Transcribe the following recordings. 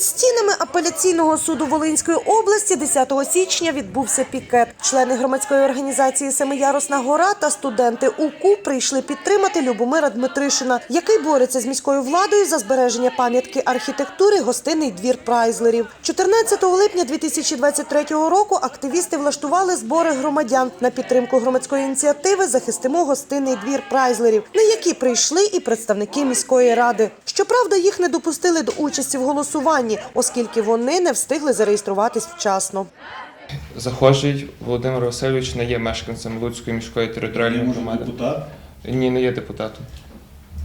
Під стінами апеляційного суду Волинської області 10 січня відбувся пікет. Члени громадської організації Семиярусна гора та студенти УКУ прийшли підтримати Любомира Дмитришина, який бореться з міською владою за збереження пам'ятки архітектури гостинний двір прайзлерів. 14 липня 2023 року активісти влаштували збори громадян на підтримку громадської ініціативи Захистимо гостинний двір прайзлерів, на які прийшли і представники міської ради. Щоправда, їх не допустили до участі в голосуванні, оскільки вони не встигли зареєструватись вчасно. Захожий Володимир Васильович не є мешканцем Луцької міської територіальної може громади. депутат, Ні, не є депутатом.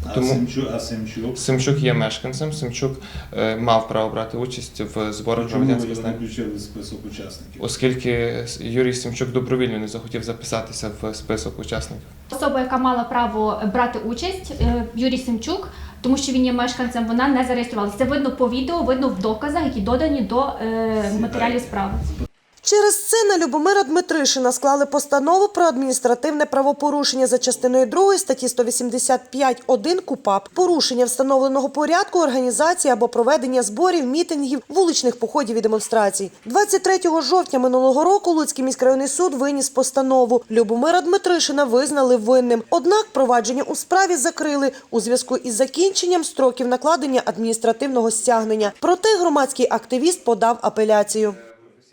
а Тому- Семчук, а Семчук. Семчук є мешканцем. Семчук е, мав право брати участь в зборах Чому ви громадянських його не знань, включили в список учасників? оскільки Юрій Семчук добровільно не захотів записатися в список учасників. Особа, яка мала право брати участь, е, Юрій Семчук, тому що він є мешканцем, вона не зареєструвалася. Це видно по відео, видно в доказах, які додані до е, матеріалів справи. Через це на Любомира Дмитришина склали постанову про адміністративне правопорушення за частиною 2 статті 185.1 КУПАП, порушення встановленого порядку організації або проведення зборів, мітингів, вуличних походів і демонстрацій. 23 жовтня минулого року Луцький міськрайонний суд виніс постанову. Любомира Дмитришина визнали винним. Однак провадження у справі закрили у зв'язку із закінченням строків накладення адміністративного стягнення. Проте громадський активіст подав апеляцію.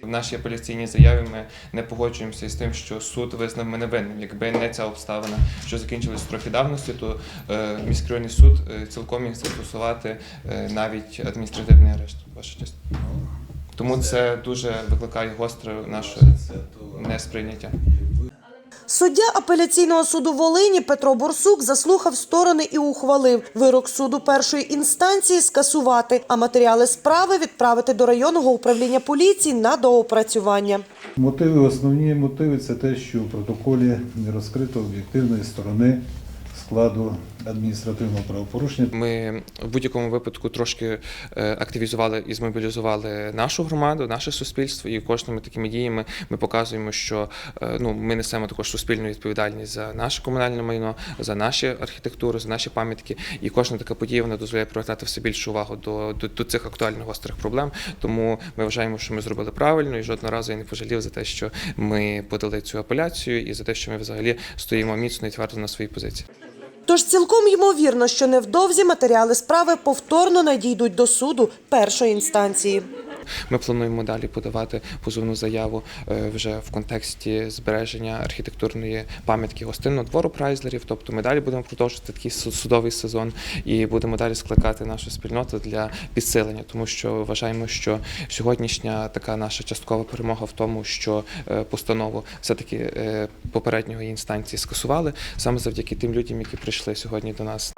В нашій апеляційній заяві ми не погоджуємося з тим, що суд визнав мене винним. Якби не ця обставина, що закінчилась строки давності, то е, міськрайонний суд е, цілком міг застосувати е, навіть адміністративний арешт. Ваша честь. Тому це дуже викликає гостре наше несприйняття. Суддя апеляційного суду Волині Петро Борсук заслухав сторони і ухвалив вирок суду першої інстанції скасувати, а матеріали справи відправити до районного управління поліції на доопрацювання. Мотиви, основні мотиви це те, що в протоколі не розкрито об'єктивної сторони складу адміністративного правопорушення. Ми в будь-якому випадку трошки е, активізували і змобілізували нашу громаду, наше суспільство, і кожними такими діями ми показуємо, що е, ну ми несемо також суспільну відповідальність за наше комунальне майно, за наші архітектуру, за наші пам'ятки. І кожна така подія вона дозволяє привертати все більшу увагу до, до, до цих актуальних гострих проблем. Тому ми вважаємо, що ми зробили правильно, і жодного разу я не пожалів за те, що ми подали цю апеляцію, і за те, що ми взагалі стоїмо міцно і твердо на своїй позиції. Тож цілком ймовірно, що невдовзі матеріали справи повторно надійдуть до суду першої інстанції. Ми плануємо далі подавати позовну заяву е, вже в контексті збереження архітектурної пам'ятки гостинного двору прайзлерів. Тобто ми далі будемо продовжувати такий судовий сезон і будемо далі скликати нашу спільноту для підсилення, тому що вважаємо, що сьогоднішня така наша часткова перемога в тому, що е, постанову все таки попередньої інстанції скасували саме завдяки тим людям, які прийшли сьогодні до нас.